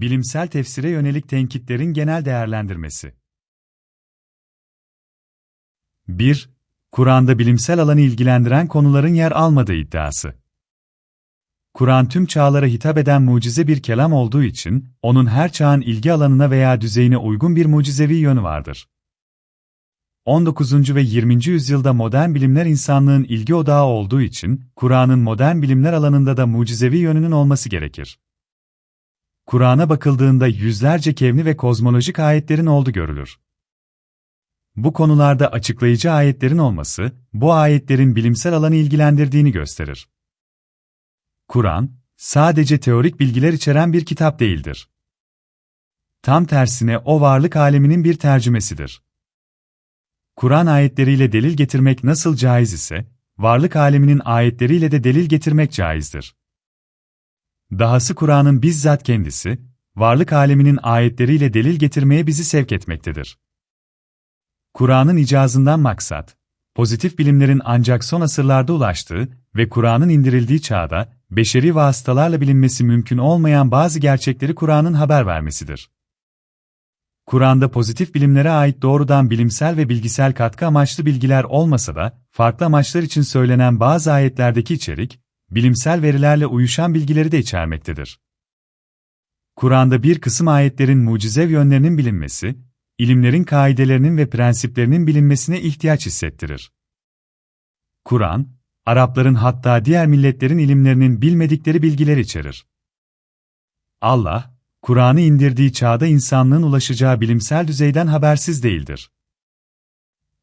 Bilimsel tefsire yönelik tenkitlerin genel değerlendirmesi. 1. Kur'an'da bilimsel alanı ilgilendiren konuların yer almadığı iddiası. Kur'an tüm çağlara hitap eden mucize bir kelam olduğu için, onun her çağın ilgi alanına veya düzeyine uygun bir mucizevi yönü vardır. 19. ve 20. yüzyılda modern bilimler insanlığın ilgi odağı olduğu için, Kur'an'ın modern bilimler alanında da mucizevi yönünün olması gerekir. Kur'an'a bakıldığında yüzlerce kevni ve kozmolojik ayetlerin oldu görülür. Bu konularda açıklayıcı ayetlerin olması, bu ayetlerin bilimsel alanı ilgilendirdiğini gösterir. Kur'an, sadece teorik bilgiler içeren bir kitap değildir. Tam tersine o varlık aleminin bir tercümesidir. Kur'an ayetleriyle delil getirmek nasıl caiz ise, varlık aleminin ayetleriyle de delil getirmek caizdir. Dahası Kur'an'ın bizzat kendisi, varlık aleminin ayetleriyle delil getirmeye bizi sevk etmektedir. Kur'an'ın icazından maksat, pozitif bilimlerin ancak son asırlarda ulaştığı ve Kur'an'ın indirildiği çağda, beşeri vasıtalarla bilinmesi mümkün olmayan bazı gerçekleri Kur'an'ın haber vermesidir. Kur'an'da pozitif bilimlere ait doğrudan bilimsel ve bilgisel katkı amaçlı bilgiler olmasa da, farklı amaçlar için söylenen bazı ayetlerdeki içerik, bilimsel verilerle uyuşan bilgileri de içermektedir. Kur'an'da bir kısım ayetlerin mucizev yönlerinin bilinmesi, ilimlerin kaidelerinin ve prensiplerinin bilinmesine ihtiyaç hissettirir. Kur'an, Arapların hatta diğer milletlerin ilimlerinin bilmedikleri bilgiler içerir. Allah, Kur'an'ı indirdiği çağda insanlığın ulaşacağı bilimsel düzeyden habersiz değildir.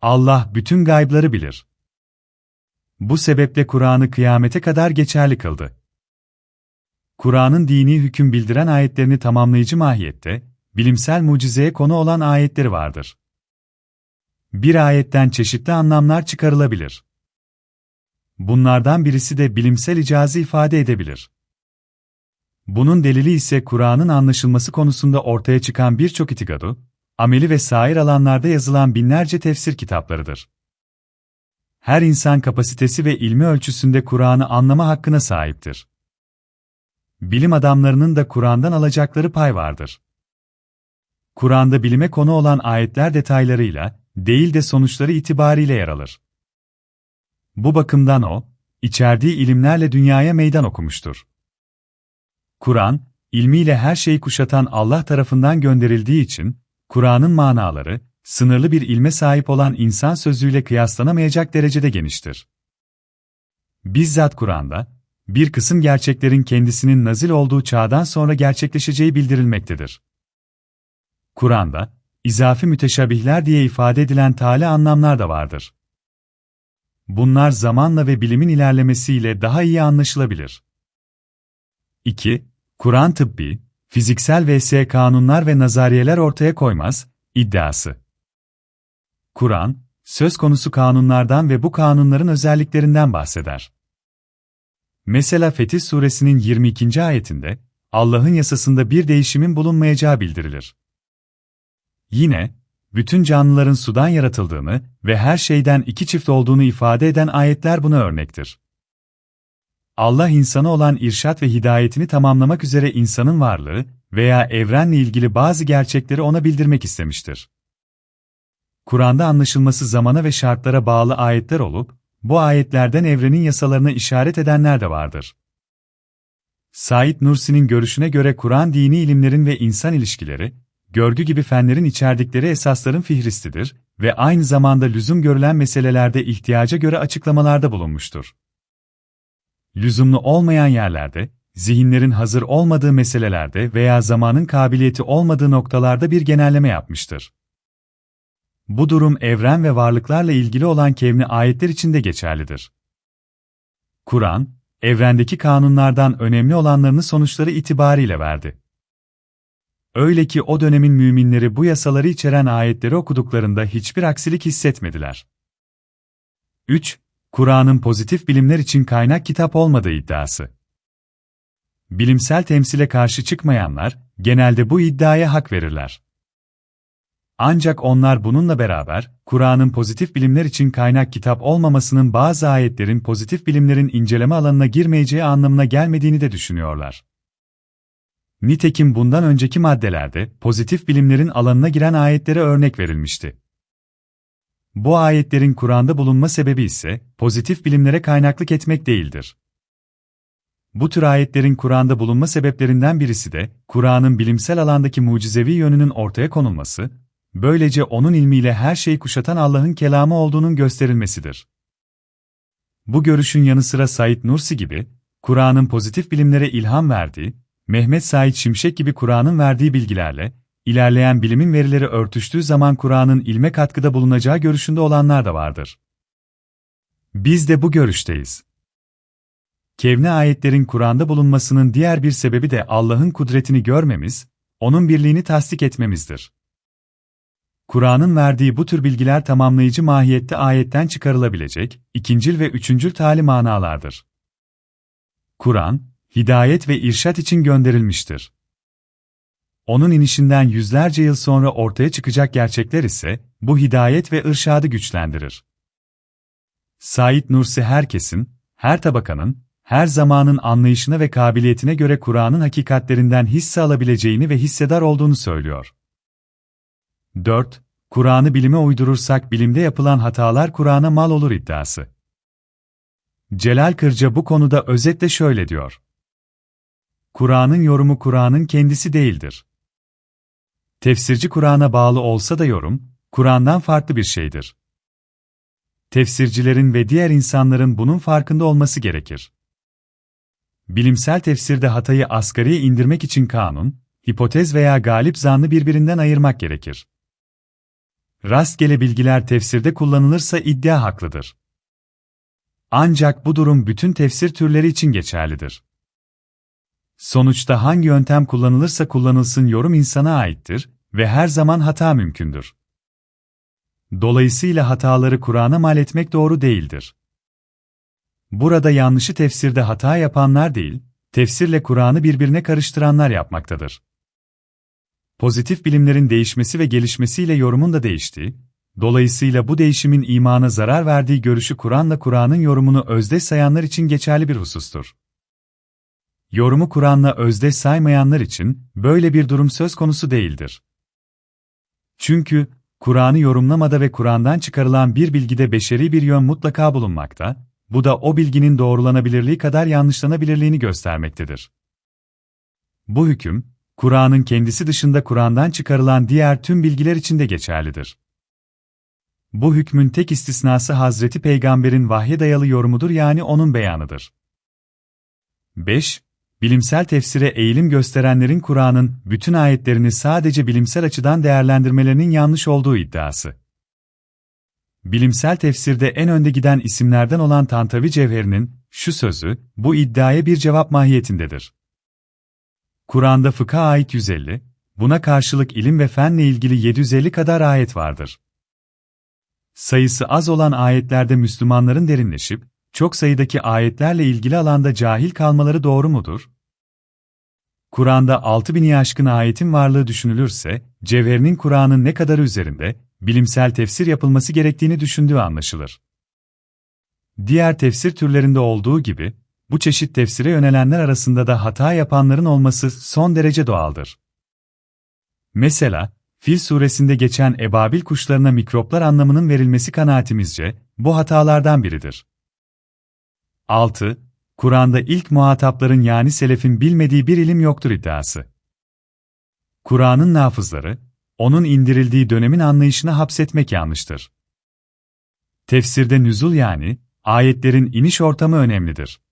Allah bütün gaybları bilir. Bu sebeple Kur'an'ı kıyamete kadar geçerli kıldı. Kur'an'ın dini hüküm bildiren ayetlerini tamamlayıcı mahiyette, bilimsel mucizeye konu olan ayetleri vardır. Bir ayetten çeşitli anlamlar çıkarılabilir. Bunlardan birisi de bilimsel icazı ifade edebilir. Bunun delili ise Kur'an'ın anlaşılması konusunda ortaya çıkan birçok itikadu, ameli ve sair alanlarda yazılan binlerce tefsir kitaplarıdır. Her insan kapasitesi ve ilmi ölçüsünde Kur'an'ı anlama hakkına sahiptir. Bilim adamlarının da Kur'an'dan alacakları pay vardır. Kur'an'da bilime konu olan ayetler detaylarıyla, değil de sonuçları itibariyle yer alır. Bu bakımdan o, içerdiği ilimlerle dünyaya meydan okumuştur. Kur'an, ilmiyle her şeyi kuşatan Allah tarafından gönderildiği için, Kur'an'ın manaları, sınırlı bir ilme sahip olan insan sözüyle kıyaslanamayacak derecede geniştir. Bizzat Kur'an'da, bir kısım gerçeklerin kendisinin nazil olduğu çağdan sonra gerçekleşeceği bildirilmektedir. Kur'an'da, izafi müteşabihler diye ifade edilen tali anlamlar da vardır. Bunlar zamanla ve bilimin ilerlemesiyle daha iyi anlaşılabilir. 2. Kur'an tıbbi, fiziksel vs kanunlar ve nazariyeler ortaya koymaz, iddiası. Kur'an, söz konusu kanunlardan ve bu kanunların özelliklerinden bahseder. Mesela Fetih suresinin 22. ayetinde, Allah'ın yasasında bir değişimin bulunmayacağı bildirilir. Yine, bütün canlıların sudan yaratıldığını ve her şeyden iki çift olduğunu ifade eden ayetler buna örnektir. Allah insana olan irşat ve hidayetini tamamlamak üzere insanın varlığı veya evrenle ilgili bazı gerçekleri ona bildirmek istemiştir. Kur'an'da anlaşılması zamana ve şartlara bağlı ayetler olup, bu ayetlerden evrenin yasalarına işaret edenler de vardır. Said Nursi'nin görüşüne göre Kur'an dini ilimlerin ve insan ilişkileri, görgü gibi fenlerin içerdikleri esasların fihristidir ve aynı zamanda lüzum görülen meselelerde ihtiyaca göre açıklamalarda bulunmuştur. Lüzumlu olmayan yerlerde, zihinlerin hazır olmadığı meselelerde veya zamanın kabiliyeti olmadığı noktalarda bir genelleme yapmıştır. Bu durum evren ve varlıklarla ilgili olan kevni ayetler için de geçerlidir. Kur'an, evrendeki kanunlardan önemli olanlarını sonuçları itibariyle verdi. Öyle ki o dönemin müminleri bu yasaları içeren ayetleri okuduklarında hiçbir aksilik hissetmediler. 3. Kur'an'ın pozitif bilimler için kaynak kitap olmadığı iddiası. Bilimsel temsile karşı çıkmayanlar, genelde bu iddiaya hak verirler. Ancak onlar bununla beraber, Kur'an'ın pozitif bilimler için kaynak kitap olmamasının bazı ayetlerin pozitif bilimlerin inceleme alanına girmeyeceği anlamına gelmediğini de düşünüyorlar. Nitekim bundan önceki maddelerde pozitif bilimlerin alanına giren ayetlere örnek verilmişti. Bu ayetlerin Kur'an'da bulunma sebebi ise pozitif bilimlere kaynaklık etmek değildir. Bu tür ayetlerin Kur'an'da bulunma sebeplerinden birisi de Kur'an'ın bilimsel alandaki mucizevi yönünün ortaya konulması, böylece onun ilmiyle her şeyi kuşatan Allah'ın kelamı olduğunun gösterilmesidir. Bu görüşün yanı sıra Said Nursi gibi, Kur'an'ın pozitif bilimlere ilham verdiği, Mehmet Said Şimşek gibi Kur'an'ın verdiği bilgilerle, ilerleyen bilimin verileri örtüştüğü zaman Kur'an'ın ilme katkıda bulunacağı görüşünde olanlar da vardır. Biz de bu görüşteyiz. Kevni ayetlerin Kur'an'da bulunmasının diğer bir sebebi de Allah'ın kudretini görmemiz, onun birliğini tasdik etmemizdir. Kur'an'ın verdiği bu tür bilgiler tamamlayıcı mahiyette ayetten çıkarılabilecek, ikincil ve üçüncül tali manalardır. Kur'an, hidayet ve irşat için gönderilmiştir. Onun inişinden yüzlerce yıl sonra ortaya çıkacak gerçekler ise, bu hidayet ve ırşadı güçlendirir. Said Nursi herkesin, her tabakanın, her zamanın anlayışına ve kabiliyetine göre Kur'an'ın hakikatlerinden hisse alabileceğini ve hissedar olduğunu söylüyor. 4. Kur'an'ı bilime uydurursak bilimde yapılan hatalar Kur'an'a mal olur iddiası. Celal Kırca bu konuda özetle şöyle diyor. Kur'an'ın yorumu Kur'an'ın kendisi değildir. Tefsirci Kur'an'a bağlı olsa da yorum, Kur'an'dan farklı bir şeydir. Tefsircilerin ve diğer insanların bunun farkında olması gerekir. Bilimsel tefsirde hatayı asgariye indirmek için kanun, hipotez veya galip zanlı birbirinden ayırmak gerekir. Rastgele bilgiler tefsirde kullanılırsa iddia haklıdır. Ancak bu durum bütün tefsir türleri için geçerlidir. Sonuçta hangi yöntem kullanılırsa kullanılsın yorum insana aittir ve her zaman hata mümkündür. Dolayısıyla hataları Kur'an'a mal etmek doğru değildir. Burada yanlışı tefsirde hata yapanlar değil, tefsirle Kur'an'ı birbirine karıştıranlar yapmaktadır. Pozitif bilimlerin değişmesi ve gelişmesiyle yorumun da değiştiği, dolayısıyla bu değişimin imana zarar verdiği görüşü Kur'an'la Kur'an'ın yorumunu özdeş sayanlar için geçerli bir husustur. Yorumu Kur'an'la özdeş saymayanlar için böyle bir durum söz konusu değildir. Çünkü Kur'an'ı yorumlamada ve Kur'an'dan çıkarılan bir bilgide beşeri bir yön mutlaka bulunmakta, bu da o bilginin doğrulanabilirliği kadar yanlışlanabilirliğini göstermektedir. Bu hüküm, Kur'an'ın kendisi dışında Kur'an'dan çıkarılan diğer tüm bilgiler için de geçerlidir. Bu hükmün tek istisnası Hazreti Peygamber'in vahye dayalı yorumudur yani onun beyanıdır. 5. Bilimsel tefsire eğilim gösterenlerin Kur'an'ın bütün ayetlerini sadece bilimsel açıdan değerlendirmelerinin yanlış olduğu iddiası. Bilimsel tefsirde en önde giden isimlerden olan Tantavi Cevheri'nin şu sözü, bu iddiaya bir cevap mahiyetindedir. Kur'an'da fıkha ait 150, buna karşılık ilim ve fenle ilgili 750 kadar ayet vardır. Sayısı az olan ayetlerde Müslümanların derinleşip, çok sayıdaki ayetlerle ilgili alanda cahil kalmaları doğru mudur? Kur'an'da 6000'i aşkın ayetin varlığı düşünülürse, Cevher'in Kur'an'ın ne kadarı üzerinde, bilimsel tefsir yapılması gerektiğini düşündüğü anlaşılır. Diğer tefsir türlerinde olduğu gibi, bu çeşit tefsire yönelenler arasında da hata yapanların olması son derece doğaldır. Mesela, Fil suresinde geçen ebabil kuşlarına mikroplar anlamının verilmesi kanaatimizce, bu hatalardan biridir. 6. Kur'an'da ilk muhatapların yani selefin bilmediği bir ilim yoktur iddiası. Kur'an'ın nafızları, onun indirildiği dönemin anlayışına hapsetmek yanlıştır. Tefsirde nüzul yani, ayetlerin iniş ortamı önemlidir.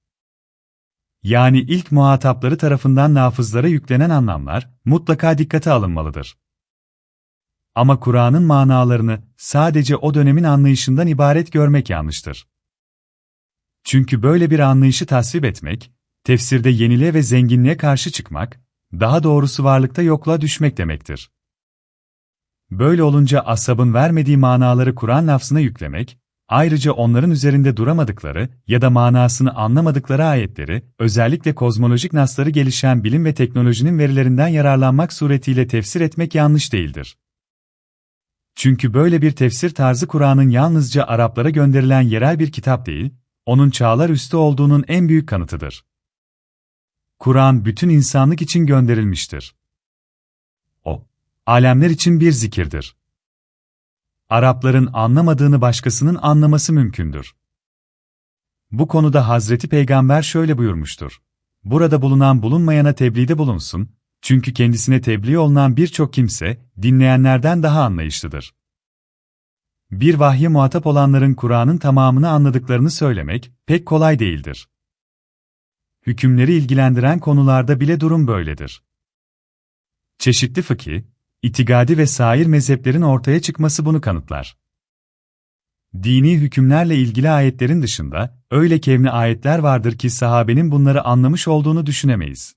Yani ilk muhatapları tarafından nafızlara yüklenen anlamlar, mutlaka dikkate alınmalıdır. Ama Kur'an'ın manalarını sadece o dönemin anlayışından ibaret görmek yanlıştır. Çünkü böyle bir anlayışı tasvip etmek, tefsirde yeniliğe ve zenginliğe karşı çıkmak, daha doğrusu varlıkta yokluğa düşmek demektir. Böyle olunca asabın vermediği manaları Kur'an lafzına yüklemek, ayrıca onların üzerinde duramadıkları ya da manasını anlamadıkları ayetleri, özellikle kozmolojik nasları gelişen bilim ve teknolojinin verilerinden yararlanmak suretiyle tefsir etmek yanlış değildir. Çünkü böyle bir tefsir tarzı Kur'an'ın yalnızca Araplara gönderilen yerel bir kitap değil, onun çağlar üstü olduğunun en büyük kanıtıdır. Kur'an bütün insanlık için gönderilmiştir. O, alemler için bir zikirdir. Arapların anlamadığını başkasının anlaması mümkündür. Bu konuda Hazreti Peygamber şöyle buyurmuştur. Burada bulunan bulunmayana tebliğde bulunsun, çünkü kendisine tebliğ olunan birçok kimse, dinleyenlerden daha anlayışlıdır. Bir vahye muhatap olanların Kur'an'ın tamamını anladıklarını söylemek, pek kolay değildir. Hükümleri ilgilendiren konularda bile durum böyledir. Çeşitli fıkhi, itikadi ve sair mezheplerin ortaya çıkması bunu kanıtlar. Dini hükümlerle ilgili ayetlerin dışında, öyle kevni ayetler vardır ki sahabenin bunları anlamış olduğunu düşünemeyiz.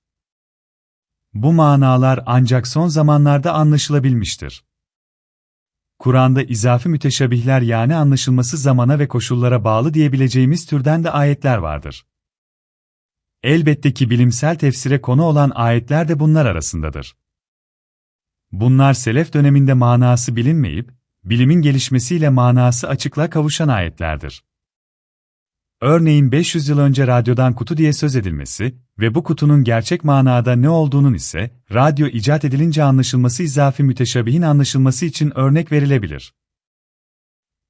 Bu manalar ancak son zamanlarda anlaşılabilmiştir. Kur'an'da izafi müteşabihler yani anlaşılması zamana ve koşullara bağlı diyebileceğimiz türden de ayetler vardır. Elbette ki bilimsel tefsire konu olan ayetler de bunlar arasındadır. Bunlar selef döneminde manası bilinmeyip, bilimin gelişmesiyle manası açıklığa kavuşan ayetlerdir. Örneğin 500 yıl önce radyodan kutu diye söz edilmesi ve bu kutunun gerçek manada ne olduğunun ise radyo icat edilince anlaşılması izafi müteşabihin anlaşılması için örnek verilebilir.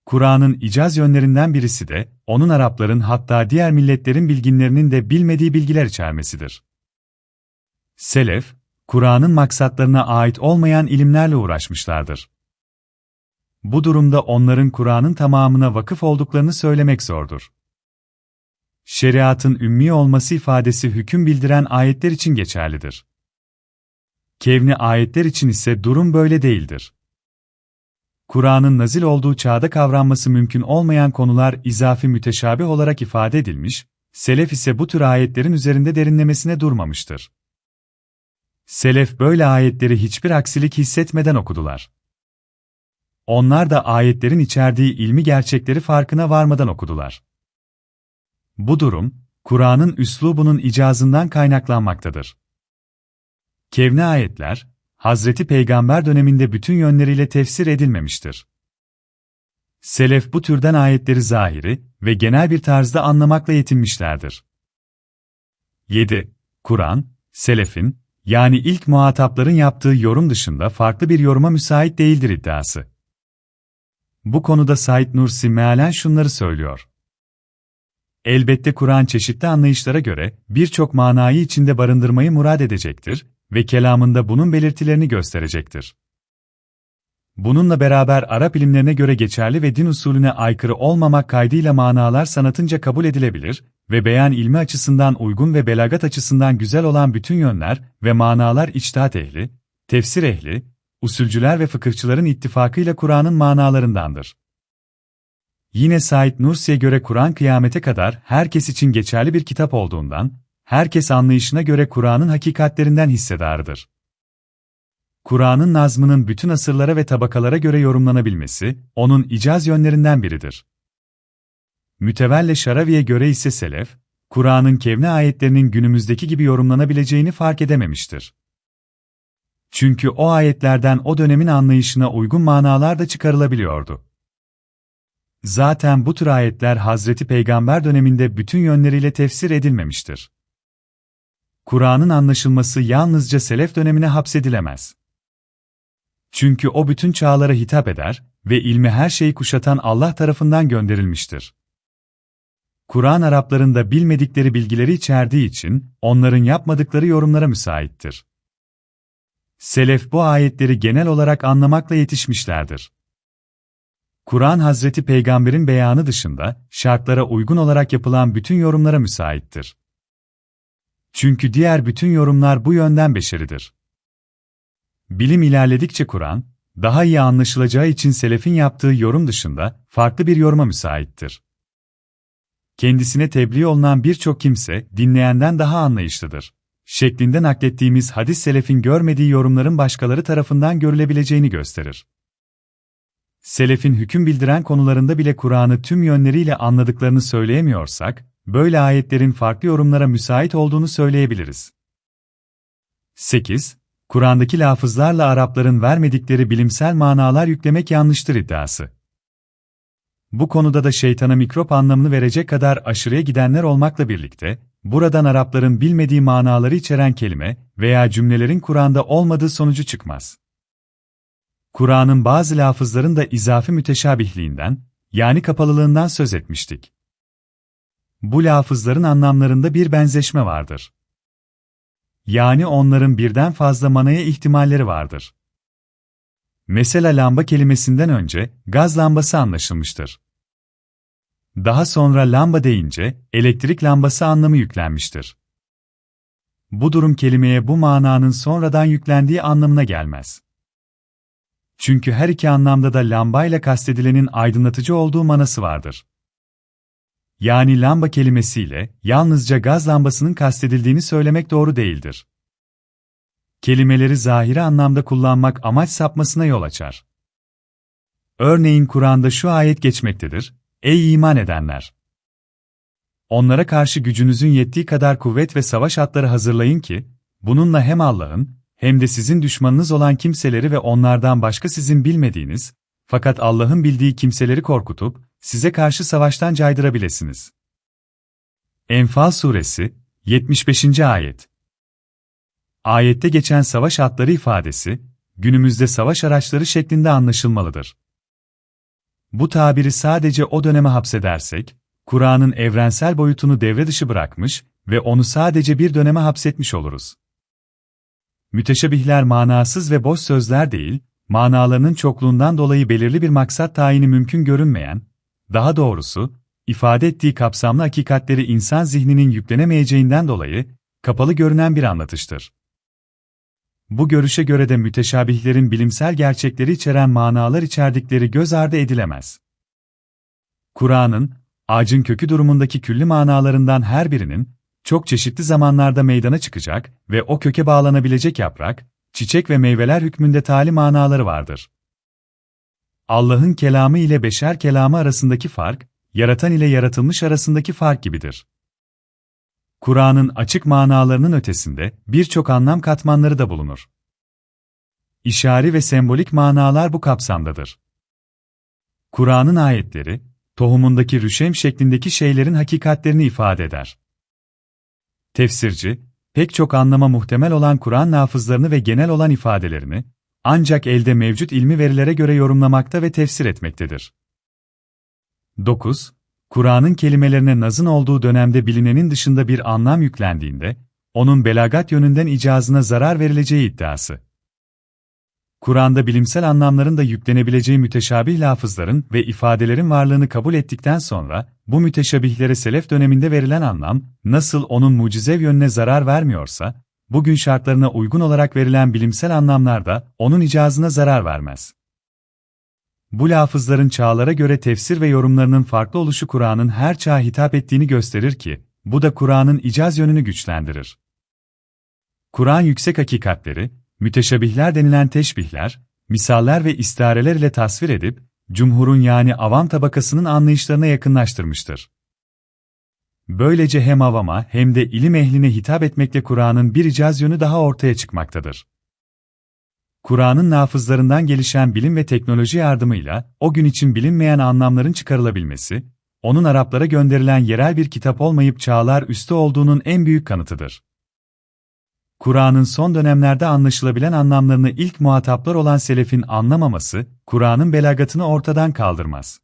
Kur'an'ın icaz yönlerinden birisi de, onun Arapların hatta diğer milletlerin bilginlerinin de bilmediği bilgiler içermesidir. Selef, Kur'an'ın maksatlarına ait olmayan ilimlerle uğraşmışlardır. Bu durumda onların Kur'an'ın tamamına vakıf olduklarını söylemek zordur. Şeriatın ümmi olması ifadesi hüküm bildiren ayetler için geçerlidir. Kevni ayetler için ise durum böyle değildir. Kur'an'ın nazil olduğu çağda kavranması mümkün olmayan konular izafi müteşabih olarak ifade edilmiş, Selef ise bu tür ayetlerin üzerinde derinlemesine durmamıştır. Selef böyle ayetleri hiçbir aksilik hissetmeden okudular. Onlar da ayetlerin içerdiği ilmi gerçekleri farkına varmadan okudular. Bu durum, Kur'an'ın üslubunun icazından kaynaklanmaktadır. Kevni ayetler, Hazreti Peygamber döneminde bütün yönleriyle tefsir edilmemiştir. Selef bu türden ayetleri zahiri ve genel bir tarzda anlamakla yetinmişlerdir. 7. Kur'an, Selef'in, yani ilk muhatapların yaptığı yorum dışında farklı bir yoruma müsait değildir iddiası. Bu konuda Said Nursi mealen şunları söylüyor. Elbette Kur'an çeşitli anlayışlara göre birçok manayı içinde barındırmayı murad edecektir ve kelamında bunun belirtilerini gösterecektir. Bununla beraber Arap ilimlerine göre geçerli ve din usulüne aykırı olmamak kaydıyla manalar sanatınca kabul edilebilir ve beyan ilmi açısından uygun ve belagat açısından güzel olan bütün yönler ve manalar içtihat ehli, tefsir ehli, usulcüler ve fıkıhçıların ittifakıyla Kur'an'ın manalarındandır. Yine Said Nursi'ye göre Kur'an kıyamete kadar herkes için geçerli bir kitap olduğundan, herkes anlayışına göre Kur'an'ın hakikatlerinden hissedarıdır. Kur'an'ın nazmının bütün asırlara ve tabakalara göre yorumlanabilmesi, onun icaz yönlerinden biridir. Mütevelle Şaravi'ye göre ise Selef, Kur'an'ın kevne ayetlerinin günümüzdeki gibi yorumlanabileceğini fark edememiştir. Çünkü o ayetlerden o dönemin anlayışına uygun manalar da çıkarılabiliyordu. Zaten bu tür ayetler Hazreti Peygamber döneminde bütün yönleriyle tefsir edilmemiştir. Kur'an'ın anlaşılması yalnızca Selef dönemine hapsedilemez. Çünkü o bütün çağlara hitap eder ve ilmi her şeyi kuşatan Allah tarafından gönderilmiştir. Kur'an Arapların da bilmedikleri bilgileri içerdiği için onların yapmadıkları yorumlara müsaittir. Selef bu ayetleri genel olarak anlamakla yetişmişlerdir. Kur'an Hazreti Peygamber'in beyanı dışında şartlara uygun olarak yapılan bütün yorumlara müsaittir. Çünkü diğer bütün yorumlar bu yönden beşeridir. Bilim ilerledikçe Kur'an, daha iyi anlaşılacağı için selefin yaptığı yorum dışında farklı bir yoruma müsaittir. Kendisine tebliğ olunan birçok kimse dinleyenden daha anlayışlıdır. Şeklinde naklettiğimiz hadis selefin görmediği yorumların başkaları tarafından görülebileceğini gösterir. Selefin hüküm bildiren konularında bile Kur'an'ı tüm yönleriyle anladıklarını söyleyemiyorsak, böyle ayetlerin farklı yorumlara müsait olduğunu söyleyebiliriz. 8. Kur'an'daki lafızlarla Arapların vermedikleri bilimsel manalar yüklemek yanlıştır iddiası. Bu konuda da şeytana mikrop anlamını verecek kadar aşırıya gidenler olmakla birlikte, buradan Arapların bilmediği manaları içeren kelime veya cümlelerin Kur'an'da olmadığı sonucu çıkmaz. Kur'an'ın bazı lafızların da izafi müteşabihliğinden, yani kapalılığından söz etmiştik. Bu lafızların anlamlarında bir benzeşme vardır. Yani onların birden fazla manaya ihtimalleri vardır. Mesela lamba kelimesinden önce gaz lambası anlaşılmıştır. Daha sonra lamba deyince elektrik lambası anlamı yüklenmiştir. Bu durum kelimeye bu mananın sonradan yüklendiği anlamına gelmez. Çünkü her iki anlamda da lambayla kastedilenin aydınlatıcı olduğu manası vardır. Yani lamba kelimesiyle yalnızca gaz lambasının kastedildiğini söylemek doğru değildir. Kelimeleri zahiri anlamda kullanmak amaç sapmasına yol açar. Örneğin Kur'an'da şu ayet geçmektedir, Ey iman edenler! Onlara karşı gücünüzün yettiği kadar kuvvet ve savaş atları hazırlayın ki, bununla hem Allah'ın, hem de sizin düşmanınız olan kimseleri ve onlardan başka sizin bilmediğiniz, fakat Allah'ın bildiği kimseleri korkutup, size karşı savaştan caydırabilirsiniz. Enfal Suresi, 75. Ayet Ayette geçen savaş atları ifadesi, günümüzde savaş araçları şeklinde anlaşılmalıdır. Bu tabiri sadece o döneme hapsedersek, Kur'an'ın evrensel boyutunu devre dışı bırakmış ve onu sadece bir döneme hapsetmiş oluruz. Müteşebihler manasız ve boş sözler değil, manalarının çokluğundan dolayı belirli bir maksat tayini mümkün görünmeyen, daha doğrusu, ifade ettiği kapsamlı hakikatleri insan zihninin yüklenemeyeceğinden dolayı, kapalı görünen bir anlatıştır. Bu görüşe göre de müteşabihlerin bilimsel gerçekleri içeren manalar içerdikleri göz ardı edilemez. Kur'an'ın, ağacın kökü durumundaki külli manalarından her birinin, çok çeşitli zamanlarda meydana çıkacak ve o köke bağlanabilecek yaprak, çiçek ve meyveler hükmünde tali manaları vardır. Allah'ın kelamı ile beşer kelamı arasındaki fark, yaratan ile yaratılmış arasındaki fark gibidir. Kur'an'ın açık manalarının ötesinde birçok anlam katmanları da bulunur. İşari ve sembolik manalar bu kapsamdadır. Kur'an'ın ayetleri, tohumundaki rüşem şeklindeki şeylerin hakikatlerini ifade eder. Tefsirci, pek çok anlama muhtemel olan Kur'an nafızlarını ve genel olan ifadelerini, ancak elde mevcut ilmi verilere göre yorumlamakta ve tefsir etmektedir. 9. Kur'an'ın kelimelerine nazın olduğu dönemde bilinenin dışında bir anlam yüklendiğinde, onun belagat yönünden icazına zarar verileceği iddiası. Kur'an'da bilimsel anlamların da yüklenebileceği müteşabih lafızların ve ifadelerin varlığını kabul ettikten sonra, bu müteşabihlere selef döneminde verilen anlam, nasıl onun mucizev yönüne zarar vermiyorsa, bugün şartlarına uygun olarak verilen bilimsel anlamlar da onun icazına zarar vermez. Bu lafızların çağlara göre tefsir ve yorumlarının farklı oluşu Kur'an'ın her çağa hitap ettiğini gösterir ki, bu da Kur'an'ın icaz yönünü güçlendirir. Kur'an yüksek hakikatleri, müteşabihler denilen teşbihler, misaller ve istareler ile tasvir edip, cumhurun yani avam tabakasının anlayışlarına yakınlaştırmıştır. Böylece hem avama hem de ilim ehline hitap etmekle Kur'an'ın bir icaz yönü daha ortaya çıkmaktadır. Kur'an'ın nafızlarından gelişen bilim ve teknoloji yardımıyla o gün için bilinmeyen anlamların çıkarılabilmesi, onun Araplara gönderilen yerel bir kitap olmayıp çağlar üstü olduğunun en büyük kanıtıdır. Kur'an'ın son dönemlerde anlaşılabilen anlamlarını ilk muhataplar olan selefin anlamaması, Kur'an'ın belagatını ortadan kaldırmaz.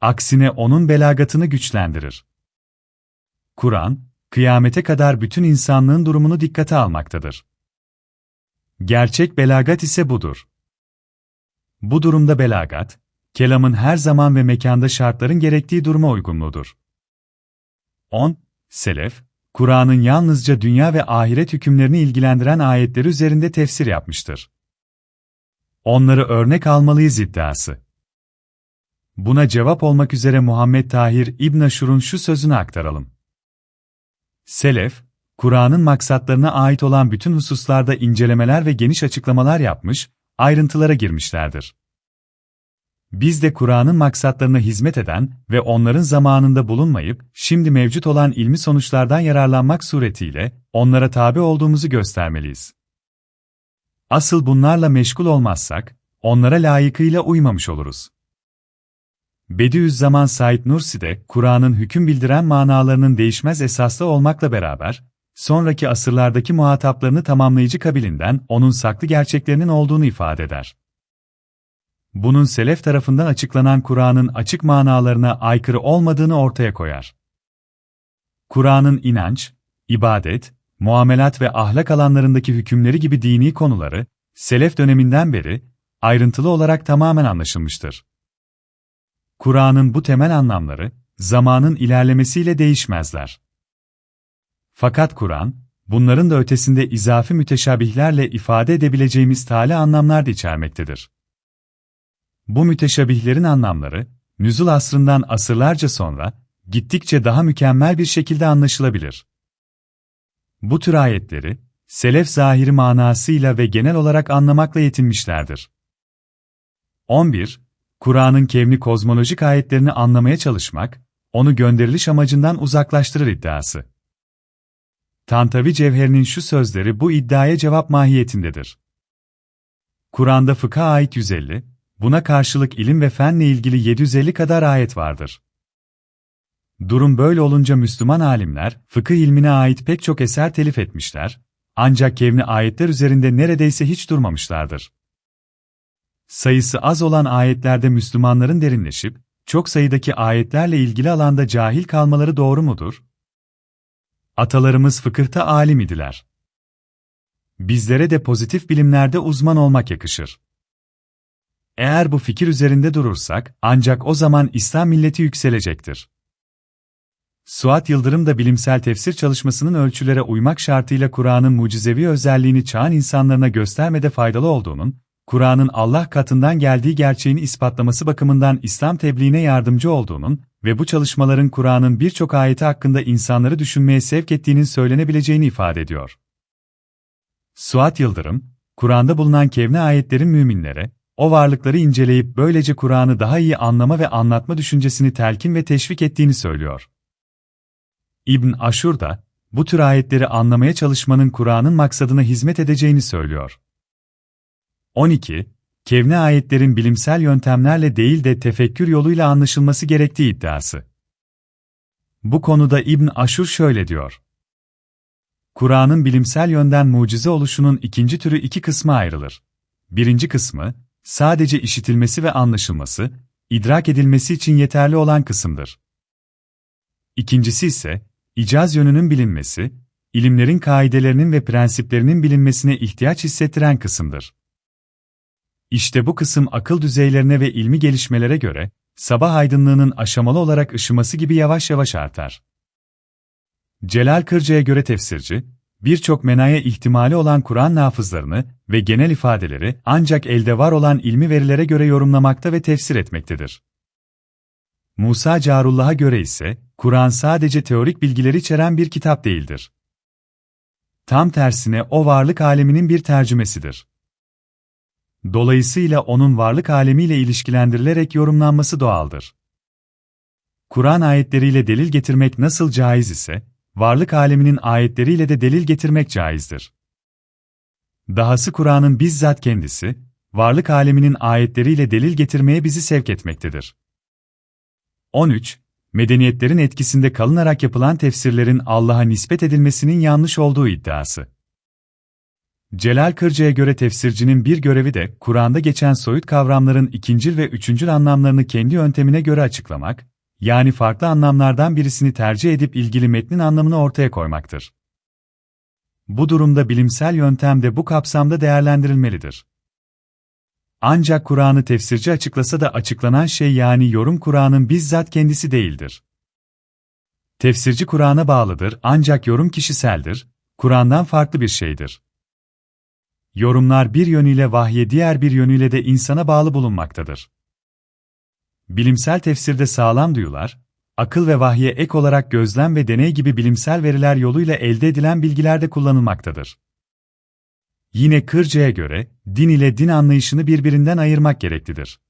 Aksine onun belagatını güçlendirir. Kur'an, kıyamete kadar bütün insanlığın durumunu dikkate almaktadır. Gerçek belagat ise budur. Bu durumda belagat, kelamın her zaman ve mekanda şartların gerektiği duruma uygunluğudur. 10. Selef, Kur'an'ın yalnızca dünya ve ahiret hükümlerini ilgilendiren ayetleri üzerinde tefsir yapmıştır. Onları örnek almalıyız iddiası. Buna cevap olmak üzere Muhammed Tahir İbn Aşur'un şu sözünü aktaralım. Selef, Kur'an'ın maksatlarına ait olan bütün hususlarda incelemeler ve geniş açıklamalar yapmış, ayrıntılara girmişlerdir. Biz de Kur'an'ın maksatlarına hizmet eden ve onların zamanında bulunmayıp, şimdi mevcut olan ilmi sonuçlardan yararlanmak suretiyle, onlara tabi olduğumuzu göstermeliyiz. Asıl bunlarla meşgul olmazsak, onlara layıkıyla uymamış oluruz. Bediüzzaman Said Nursi de, Kur'an'ın hüküm bildiren manalarının değişmez esaslı olmakla beraber, sonraki asırlardaki muhataplarını tamamlayıcı kabilinden onun saklı gerçeklerinin olduğunu ifade eder. Bunun selef tarafından açıklanan Kur'an'ın açık manalarına aykırı olmadığını ortaya koyar. Kur'an'ın inanç, ibadet, muamelat ve ahlak alanlarındaki hükümleri gibi dini konuları, selef döneminden beri, ayrıntılı olarak tamamen anlaşılmıştır. Kur'an'ın bu temel anlamları, zamanın ilerlemesiyle değişmezler. Fakat Kur'an, bunların da ötesinde izafi müteşabihlerle ifade edebileceğimiz tali anlamlar da içermektedir. Bu müteşabihlerin anlamları, nüzul asrından asırlarca sonra, gittikçe daha mükemmel bir şekilde anlaşılabilir. Bu tür ayetleri, selef zahiri manasıyla ve genel olarak anlamakla yetinmişlerdir. 11. Kur'an'ın kevni kozmolojik ayetlerini anlamaya çalışmak, onu gönderiliş amacından uzaklaştırır iddiası. Tantavi Cevheri'nin şu sözleri bu iddiaya cevap mahiyetindedir. Kur'an'da fıkha ait 150, buna karşılık ilim ve fenle ilgili 750 kadar ayet vardır. Durum böyle olunca Müslüman alimler, fıkıh ilmine ait pek çok eser telif etmişler, ancak kevni ayetler üzerinde neredeyse hiç durmamışlardır. Sayısı az olan ayetlerde Müslümanların derinleşip, çok sayıdaki ayetlerle ilgili alanda cahil kalmaları doğru mudur? Atalarımız fıkıhta alim idiler. Bizlere de pozitif bilimlerde uzman olmak yakışır. Eğer bu fikir üzerinde durursak, ancak o zaman İslam milleti yükselecektir. Suat Yıldırım da bilimsel tefsir çalışmasının ölçülere uymak şartıyla Kur'an'ın mucizevi özelliğini çağın insanlarına göstermede faydalı olduğunun, Kur'an'ın Allah katından geldiği gerçeğini ispatlaması bakımından İslam tebliğine yardımcı olduğunun ve bu çalışmaların Kur'an'ın birçok ayeti hakkında insanları düşünmeye sevk ettiğinin söylenebileceğini ifade ediyor. Suat Yıldırım, Kur'an'da bulunan kevne ayetlerin müminlere, o varlıkları inceleyip böylece Kur'an'ı daha iyi anlama ve anlatma düşüncesini telkin ve teşvik ettiğini söylüyor. İbn Aşur da, bu tür ayetleri anlamaya çalışmanın Kur'an'ın maksadına hizmet edeceğini söylüyor. 12. Kevne ayetlerin bilimsel yöntemlerle değil de tefekkür yoluyla anlaşılması gerektiği iddiası. Bu konuda İbn Aşur şöyle diyor. Kur'an'ın bilimsel yönden mucize oluşunun ikinci türü iki kısma ayrılır. Birinci kısmı, sadece işitilmesi ve anlaşılması, idrak edilmesi için yeterli olan kısımdır. İkincisi ise, icaz yönünün bilinmesi, ilimlerin kaidelerinin ve prensiplerinin bilinmesine ihtiyaç hissettiren kısımdır. İşte bu kısım akıl düzeylerine ve ilmi gelişmelere göre, sabah aydınlığının aşamalı olarak ışıması gibi yavaş yavaş artar. Celal Kırca'ya göre tefsirci, birçok menaya ihtimali olan Kur'an nafızlarını ve genel ifadeleri ancak elde var olan ilmi verilere göre yorumlamakta ve tefsir etmektedir. Musa Carullah'a göre ise, Kur'an sadece teorik bilgileri içeren bir kitap değildir. Tam tersine o varlık aleminin bir tercümesidir. Dolayısıyla onun varlık alemiyle ilişkilendirilerek yorumlanması doğaldır. Kur'an ayetleriyle delil getirmek nasıl caiz ise, varlık aleminin ayetleriyle de delil getirmek caizdir. Dahası Kur'an'ın bizzat kendisi, varlık aleminin ayetleriyle delil getirmeye bizi sevk etmektedir. 13. Medeniyetlerin etkisinde kalınarak yapılan tefsirlerin Allah'a nispet edilmesinin yanlış olduğu iddiası. Celal Kırca'ya göre tefsircinin bir görevi de, Kur'an'da geçen soyut kavramların ikincil ve üçüncül anlamlarını kendi yöntemine göre açıklamak, yani farklı anlamlardan birisini tercih edip ilgili metnin anlamını ortaya koymaktır. Bu durumda bilimsel yöntem de bu kapsamda değerlendirilmelidir. Ancak Kur'an'ı tefsirci açıklasa da açıklanan şey yani yorum Kur'an'ın bizzat kendisi değildir. Tefsirci Kur'an'a bağlıdır ancak yorum kişiseldir, Kur'an'dan farklı bir şeydir. Yorumlar bir yönüyle vahye diğer bir yönüyle de insana bağlı bulunmaktadır. Bilimsel tefsirde sağlam duyular, akıl ve vahye ek olarak gözlem ve deney gibi bilimsel veriler yoluyla elde edilen bilgilerde kullanılmaktadır. Yine Kırca'ya göre, din ile din anlayışını birbirinden ayırmak gereklidir.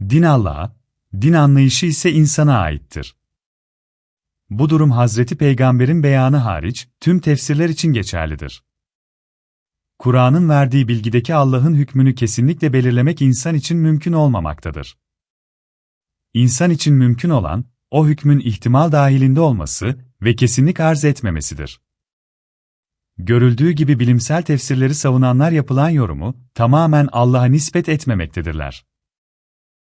Din Allah'a, din anlayışı ise insana aittir. Bu durum Hazreti Peygamber'in beyanı hariç, tüm tefsirler için geçerlidir. Kur'an'ın verdiği bilgideki Allah'ın hükmünü kesinlikle belirlemek insan için mümkün olmamaktadır. insan için mümkün olan, o hükmün ihtimal dahilinde olması ve kesinlik arz etmemesidir. Görüldüğü gibi bilimsel tefsirleri savunanlar yapılan yorumu, tamamen Allah'a nispet etmemektedirler.